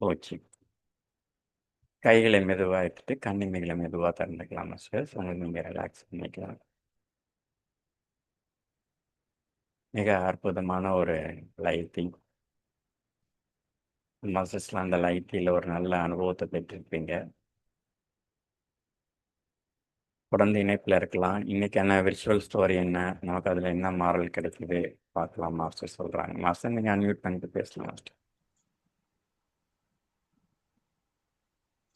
Okay. கைகளை மெதுவா எடுத்துட்டு, கண்ணிமைகள மெதுவாக திறந்துக்கலாம் மாஸ்டர்ஸ். உங்கள நீங்கள் ரிலாக்ஸ் பண்ணிக்கலாம். மிக அற்புதமான ஒரு லைட்டிங். மாஸ்டர்ஸ்லாம் அந்த லைட்டில் ஒரு நல்ல அனுபவத்தை பெற்றிருப்பீங்க. தொடர்ந்து இணைப்பில் இருக்கலாம். இன்னைக்கான விர்ச்சுவல் ஸ்டோரி என்ன? நமக்கு அதில் என்ன மாரல் கிடைக்குது? பார்க்கலாம் மாஸ்டர் சொல்கிறாங்க மாஸ்டர் நீங்கள் அன்மியூட் பண்ணிட்டு பேசலாம் master.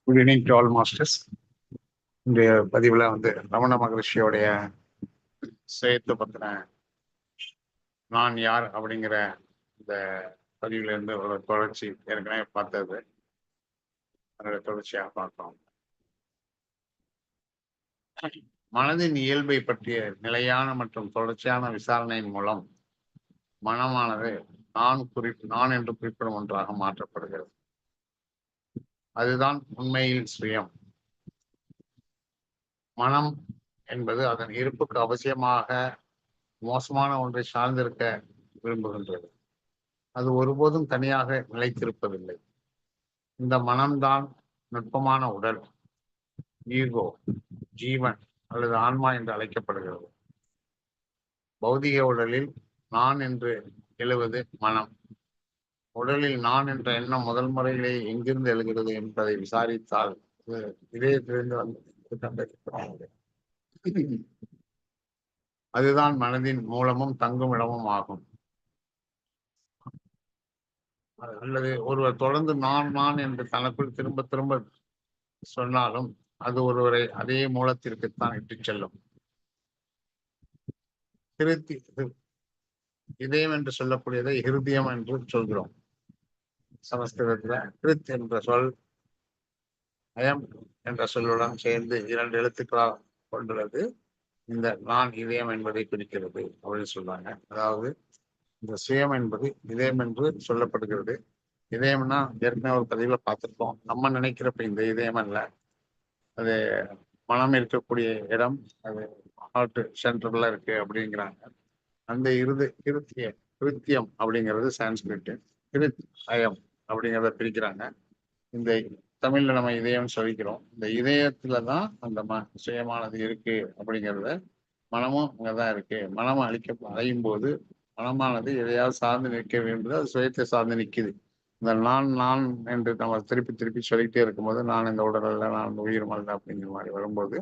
Good evening to all masters இந்த பதிவில் வந்து ரமண மகரிஷியோடைய சேர்த்து பற்றின நான் யார் அப்படிங்கிற இந்த பதிவிலிருந்து ஒரு தொடர்ச்சி ஏற்கனவே பார்த்தது. அதோட தொடர்ச்சியாக பார்ப்போம். மனதின் இயல்பை பற்றிய நிலையான மற்றும் தொடர்ச்சியான விசாரணையின் மூலம் மனமானது நான் குறிப் நான் என்று குறிப்பிடும் ஒன்றாக மாற்றப்படுகிறது. அதுதான் உண்மையில் சுயம். மனம் என்பது அதன் இருப்புக்கு அவசியமாக மோசமான ஒன்றை சார்ந்திருக்க விரும்புகின்றது. அது ஒருபோதும் தனியாக நிலைத்திருப்பதில்லை. இந்த மனம்தான் நுட்பமான உடல் ஈகோ ஜீவன் அல்லது ஆன்மா என்று அழைக்கப்படுகிறது. பௌதிக உடலில் நான் என்று எழுவது மனம். உடலில் நான் என்ற எண்ணம் முதல் முறையிலே எங்கிருந்து எழுகிறது என்பதை விசாரித்தால் இதயத்திலிருந்து வந்து அதுதான் மனதின் மூலமும் தங்கும் இடமும் ஆகும் அல்லது ஒருவர் தொடர்ந்து நான் நான் என்று தனக்குள் திரும்ப திரும்ப சொன்னாலும் அது ஒருவரை அதே மூலத்திற்குத்தான் இட்டுச் செல்லும். திருத்தி இதயம் என்று சொல்லக்கூடியதை ஹிருதயம் என்று சொல்கிறோம். சமஸ்கிருதத்துல கிருத் என்ற சொல் அயம் என்ற சொல்லுடன் சேர்ந்து இரண்டு எழுத்துக்களால் கொண்டுள்ளது. இந்த நான் இதயம் என்பதை குறிக்கிறது அப்படின்னு சொல்றாங்க. அதாவது இந்த சுயம் என்பது இதயம் என்று சொல்லப்படுகிறது. இதயம்னா ஏற்கனவே ஒரு பதிவுல பார்த்திருக்கோம். நம்ம நினைக்கிறப்ப இந்த இதயம் அல்ல. அது மனம் இருக்கக்கூடிய இடம் அது ஹார்ட் சென்டர்ல இருக்கு அப்படிங்கிறாங்க. அந்த இருது கிருத்திய கிருத்தியம் அப்படிங்கிறது சான்ஸ்கிரிட் கிருத் அயம். அப்படிங்கிறத பிரிக்கிறாங்க. இந்த தமிழ்ல நம்ம இதயம் சொல்லிக்கிறோம். இந்த இதயத்துல தான் அந்த ம சுயமானது இருக்கு அப்படிங்கிறத மனமும் அங்கதான் இருக்கு. மனம் அழிக்க அடையும் போது மனமானது எதையாவது சார்ந்து நிற்க வேண்டும் அது சுயத்தை சார்ந்து நிற்குது இந்த நான் நான் என்று நம்ம திருப்பி திருப்பி சொல்லிக்கிட்டே இருக்கும்போது நான் இந்த உடல் அல்ல நான் இந்த உயிர் அல்ல அப்படிங்கிற மாதிரி வரும்போது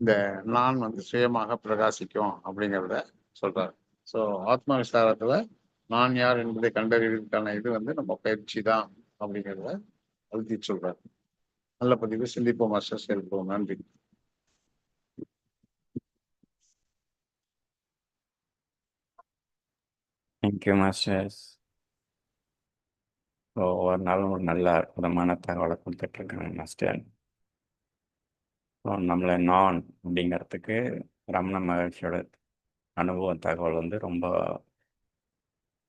இந்த நான் வந்து சுயமாக பிரகாசிக்கும் அப்படிங்கிறத சொல்றாரு. ஸோ ஆத்ம விசாரத்துல நான் யார் என்பதை கண்டறிவதற்கான இது வந்து நம்ம பயிற்சி தான் அப்படிங்கிறத அழுத்தி சொல்றாரு. நல்ல பதிவு. சிந்திப்போம் மாஸ்டர். செல்போம் நன்றி. Thank you masters. ஒவ்வொரு நாளும் ஒரு நல்ல அற்புதமான தகவலை கொடுத்துட்டு இருக்காங்க மாஸ்டர். ஸோ நம்மளை நான் அப்படிங்கிறதுக்கு ரமண மகிழ்ச்சியோட அனுபவ தகவல் வந்து ரொம்ப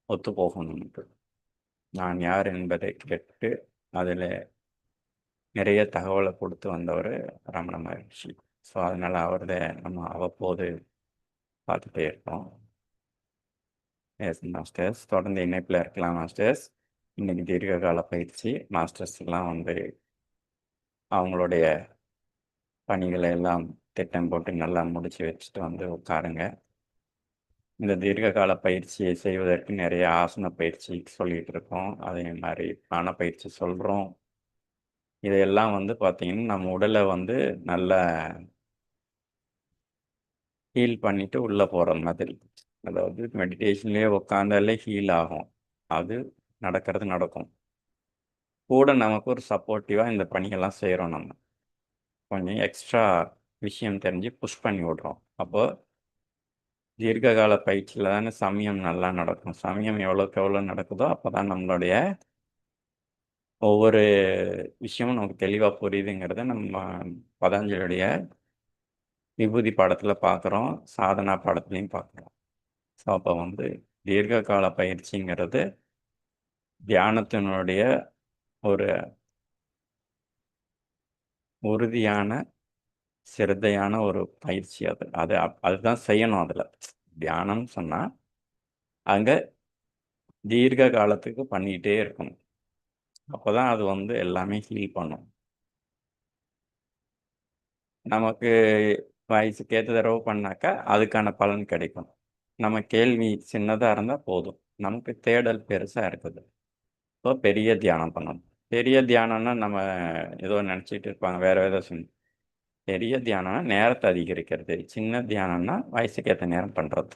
ஒத்துப்போகும் நமக்கு. நான் யார் என்பதை கேட்டு அதில் நிறைய தகவலை கொடுத்து வந்தவர் ரமண மகர்ஷி. ஸோ அதனால் அவரத நம்ம அவ்வப்போது பார்த்துட்டே இருக்கோம். Yes masters. தொடர்ந்து இணைப்பில் இருக்கலாம் மாஸ்டர்ஸ். இன்னைக்கு தீர்க்ககால பயிற்சி மாஸ்டர்ஸ்லாம் வந்து அவங்களுடைய பணிகளை எல்லாம் திட்டம் போட்டு நல்லா முடிச்சு வச்சுட்டு வந்து உட்காருங்க. இந்த தீர்க்ககால பயிற்சியை செய்வதற்கு நிறைய ஆசன பயிற்சி சொல்லிட்டு இருக்கோம். அதே மாதிரி பிராண பயிற்சி சொல்கிறோம் இதையெல்லாம் வந்து பார்த்தீங்கன்னா, நம்ம உடலை வந்து நல்லா ஹீல் பண்ணிட்டு உள்ளே போகிற மாதிரி. அதாவது மெடிடேஷன்லேயே உட்காந்தாலே ஹீல் ஆகும். அது நடக்கிறது நடக்கும். கூட நமக்கு ஒரு சப்போர்ட்டிவாக இந்த பணியெல்லாம் செய்கிறோம் நம்ம. கொஞ்சம் எக்ஸ்ட்ரா விஷயம் தெரிஞ்சு புஷ் பண்ணி விடுறோம். அப்போது தீர்க்கால பயிற்சியில் தானே சமயம் நல்லா நடக்கும். சமயம் எவ்வளோக்கு எவ்வளோ நடக்குதோ அப்பதான் நம்மளுடைய ஒவ்வொரு விஷயமும் நமக்கு தெளிவாக புரியுதுங்கிறத நம்ம பதஞ்சலியுடைய விபூதி பாடத்தில் பார்க்குறோம். சாதனா பாடத்துலையும் பார்க்குறோம். ஸோ அப்போ வந்து தீர்க்கால பயிற்சிங்கிறது தியானத்தினுடைய ஒரு உறுதியான, சிரத்தையான ஒரு பயிற்சி அது. அது அப் அதுதான் செய்யணும் அதுல. தியானம்னு சொன்னா, அங்க தீர்க்க காலத்துக்கு பண்ணிக்கிட்டே இருக்கணும். அப்போ தான் அது வந்து எல்லாமே ஹீல் பண்ணும் நமக்கு வயசுக்கு ஏற்ற தடவை பண்ணாக்கா அதுக்கான பலன் கிடைக்கும் நம்ம கேள்வி சின்னதாக இருந்தால் போதும் நமக்கு தேடல் பெருசாக இருக்குது இப்போ பெரிய தியானம் பண்ணணும் பெரிய தியானம்னா நம்ம ஏதோ நினச்சிட்டு இருப்பாங்க வேறு ஏதோ சொன்ன பெரிய தியானம்னா நேரத்தை அதிகரிக்கிறது. சின்ன தியானம்னா வயசுக்கு ஏற்ற நேரம் பண்ணுறது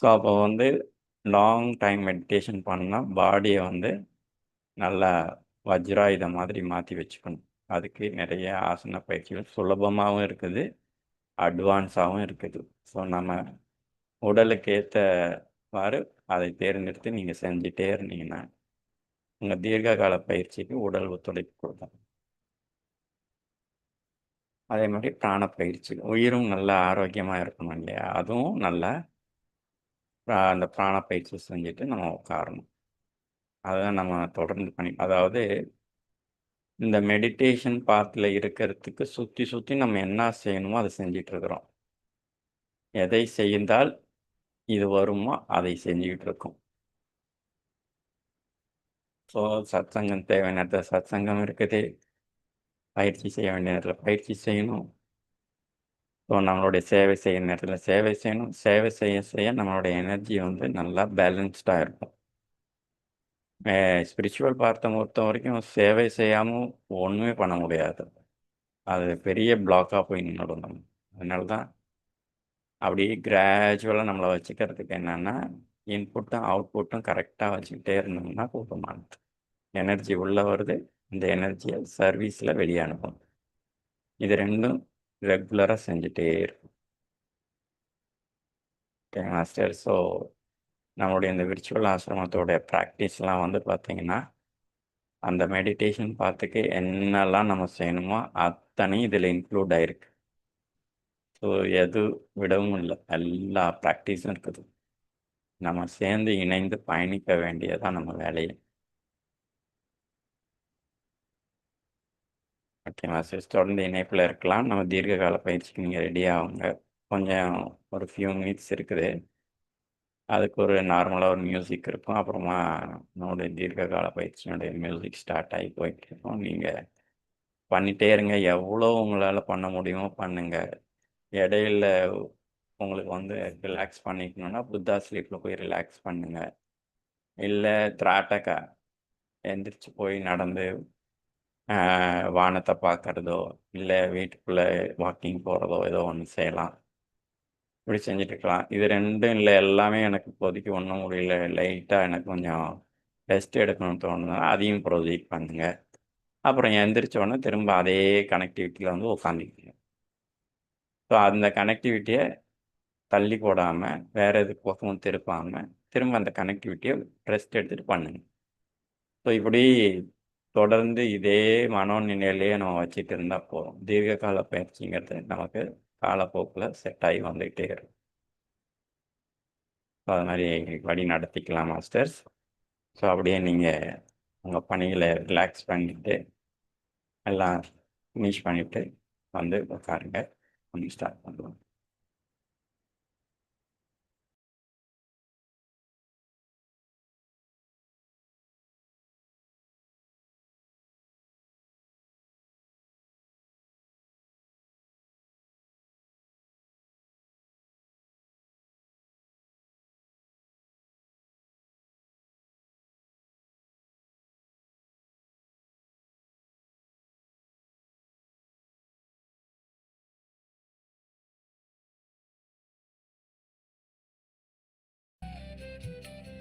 ஸோ அப்போ வந்து லாங் டைம் மெடிடேஷன் பண்ணால் பாடியை வந்து நல்லா வஜ்ராயுதம் மாதிரி மாற்றி வச்சுக்கணும். அதுக்கு நிறைய ஆசன பயிற்சிகள் சுலபமாகவும் இருக்குது. அட்வான்ஸாகவும் இருக்குது. ஸோ நம்ம உடலுக்கு ஏற்றவாறு அதை தேர்ந்தெடுத்து நீங்கள் செஞ்சிட்டே இருந்தீங்கன்னா உங்கள் தீர்க்க கால பயிற்சிக்கு உடல் ஒத்துழைப்பு கொடுக்கும். அதே மாதிரி பிராண பயிற்சி உயிரும் நல்ல ஆரோக்கியமாக இருக்கணும் இல்லையா? அதுவும் நல்லா அந்த பிராண பயிற்சி செஞ்சுட்டு நம்ம உட்காரணும். அதுதான் நம்ம தொடர்ந்து பண்ணி அதாவது இந்த மெடிடேஷன் பாத்தில் இருக்கிறதுக்கு சுற்றி சுற்றி நம்ம என்ன செய்யணுமோ அதை செஞ்சிட்டு இருக்கிறோம். எதை செய்தால் இது வருமோ அதை செஞ்சுக்கிட்டு இருக்கோம். ஸோ சத்சங்கம் தேவை நேரத்தில் சத்சங்கம் இருக்குது. பயிற்சி செய்ய வேண்டிய நேரத்தில் பயிற்சி செய்யணும். ஸோ நம்மளுடைய சேவை செய்ய நேரத்தில் சேவை செய்யணும். சேவை செய்ய செய்ய நம்மளுடைய எனர்ஜி வந்து நல்லா பேலன்ஸ்டாக இருக்கும். ஸ்பிரிச்சுவல் பார்த்த பொறுத்த வரைக்கும் சேவை செய்யாமல் ஒன்றுமே பண்ண முடியாது. அது பெரிய பிளாக்காக போய் நின்றுடும் நம்ம. அதனால தான் அப்படியே கிராஜுவலாக நம்மளை வச்சுக்கிறதுக்கு என்னென்னா இன்புட்டும் அவுட்புட்டும் கரெக்டாக வச்சுக்கிட்டே இருந்தோம்னா போதுமானது. எனர்ஜி உள்ளே வருது. இந்த எனர்ஜியை சர்வீஸில் வெளியே அனுப்பும் இது ரெண்டும் ரெகுலராக செஞ்சுட்டே இருக்கும். ஓகே மாஸ்டர் ஸோ நம்மளுடைய இந்த விர்ச்சுவல் ஆசிரமத்தோடைய ப்ராக்டிஸ்லாம் வந்து பார்த்திங்கன்னா அந்த மெடிடேஷன் பார்த்துக்கு என்னெல்லாம் நம்ம செய்யணுமோ அத்தனை இதில் இன்க்ளூட் ஆயிருக்கு. ஸோ எது விடவும் இல்லை. எல்லா ப்ராக்டிஸும் இருக்குது. நம்ம சேர்ந்து இணைந்து பயணிக்க வேண்டியதான் நம்ம வேலையை. ஓகேங்களா? மாஸ்டர்ஸ் தொடர்ந்து இணைப்பில் இருக்கலாம். நம்ம தீர்க்க கால பயிற்சிக்கு நீங்கள் ரெடி ஆகுங்க. கொஞ்சம் ஒரு ஃபியூ மினிட்ஸ் இருக்குது. அதுக்கு ஒரு நார்மலாக ஒரு மியூசிக் இருக்கும். அப்புறமா நம்மளுடைய தீர்க்க கால பயிற்சியினுடைய மியூசிக் ஸ்டார்ட் ஆகி போயிட்டு இருக்கும். நீங்கள் பண்ணிட்டே இருங்க. எவ்வளோ உங்களால் பண்ண முடியுமோ பண்ணுங்கள் இடையில உங்களுக்கு வந்து ரிலாக்ஸ் பண்ணிக்கணும்னா புத்தா ஸ்லீப்பில் போய் ரிலாக்ஸ் பண்ணுங்கள் இல்லை திராட்டக்கா எந்திரிச்சு போய் நடந்து வானத்தை பார்க்கறதோ இல்லை வீட்டுக்குள்ளே வாக்கிங் போகிறதோ ஏதோ ஒன்று செய்யலாம். இப்படி செஞ்சுட்டுருக்கலாம். இது ரெண்டும் இல்லை எல்லாமே எனக்கு இப்போதைக்கு ஒன்றும் முடியல. லைட்டாக எனக்கு கொஞ்சம் ரெஸ்ட் எடுக்கணும்னு தோணுதுன்னா அதையும் ப்ரொசீட் பண்ணுங்க. அப்புறம் எந்திரிச்ச உடனே திரும்ப அதே கனெக்டிவிட்டியில் வந்து உட்காந்துக்கிங்க ஸோ அந்த கனெக்டிவிட்டியை தள்ளி போடாமல் வேறு எதுக்கு பக்கமும் திருப்பாமல் திரும்ப அந்த கனெக்டிவிட்டியை ரெஸ்ட் எடுத்துகிட்டு பண்ணுங்க. ஸோ இப்படி தொடர்ந்து இதே மனோநிலையிலேயே நம்ம வச்சுட்டு இருந்தால் போதும். தீர்க்கால பயிற்சிங்கிறது நமக்கு காலப்போக்கில் செட் ஆகி வந்துக்கிட்டே இருக்கும். ஸோ அது மாதிரி வழி நடத்திக்கலாம் மாஸ்டர்ஸ் ஸோ அப்படியே நீங்கள் உங்கள் பணிகளை ரிலாக்ஸ் பண்ணிவிட்டு எல்லாம் ஃபினிஷ் பண்ணிவிட்டு வந்து உட்காருங்க. பண்ணி ஸ்டார்ட் பண்ணுவோம். Thank you.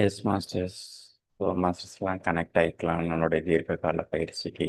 Yes masters so மாஸ்டர்ஸ்லாம் connect ஆகிக்கலாம் நம்மளுடைய தீர்க்க கால பயிற்சிக்கு